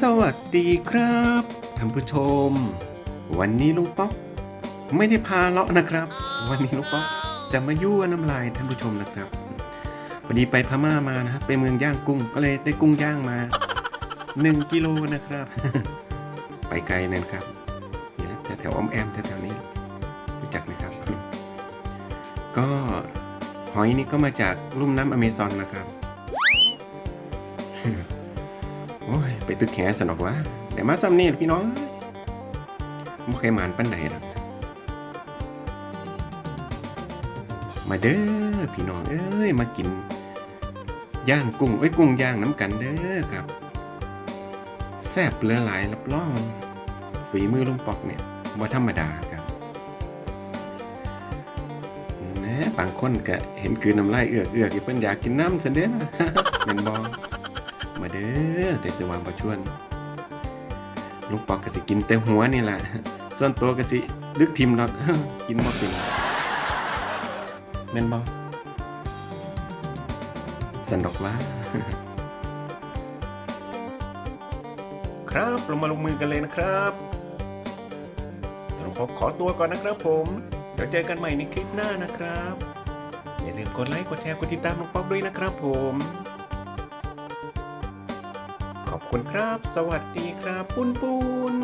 สวัสดีครับท่านผู้ชม วันนี้ลุงป๊อกไม่ได้พาเลาะนะครับ วันนี้ลุงป๊อกจะมายั่วน้ำลายท่านผู้ชมนะครับพอดีไปพม่ามานะครับไปเมืองย่างกุ้งก็เลยได้กุ้งย่างมา 1กิโลนะครับ ไปไกลนั่นครับนี่นะแถวอ้อมแอมแถวๆนี้รู้จักไหมครับ ก็หอยนี่ก็มาจากลุ่มน้ำอเมซอนนะครับ โอ้ยไปตึกแขสนอกวะแต่มาซ้ำนี่พี่น้องไม่เคยหมานปั้นใดหรอกมาเด้อพี่น้องเอ้ยมากินย่างกุ้งไอ้ยกุ้งย่างน้ำกันเด้อครับแซ่บเลือหลายรับรองฝีมือลุงปอกเนี่ยว่าธรรมดาครับนะบางคนก็เห็นคือน้ำลายเอือกเอือกอยู่เพิ่นอยากกินน้ำสันเด้อเป็นบอง มาเด้อได้สว่างประชวนลุงปอกก็สิกินแต่หัวนี่แหละส่วนตัวก็สิดึกทิมดอกกินบ่เป็นแม่นบ่สันดอกว่าครับเรามาลงมือกันเลยนะครับลุงปอกขอตัวก่อนนะครับผม เดี๋ยวเจอกันใหม่ในคลิปหน้านะครับ อย่าลืมกดไลค์ กดแชร์ กดติดตามลุงป๊อกด้วยนะครับผม ขอบคุณครับ สวัสดีครับปุ้นปุน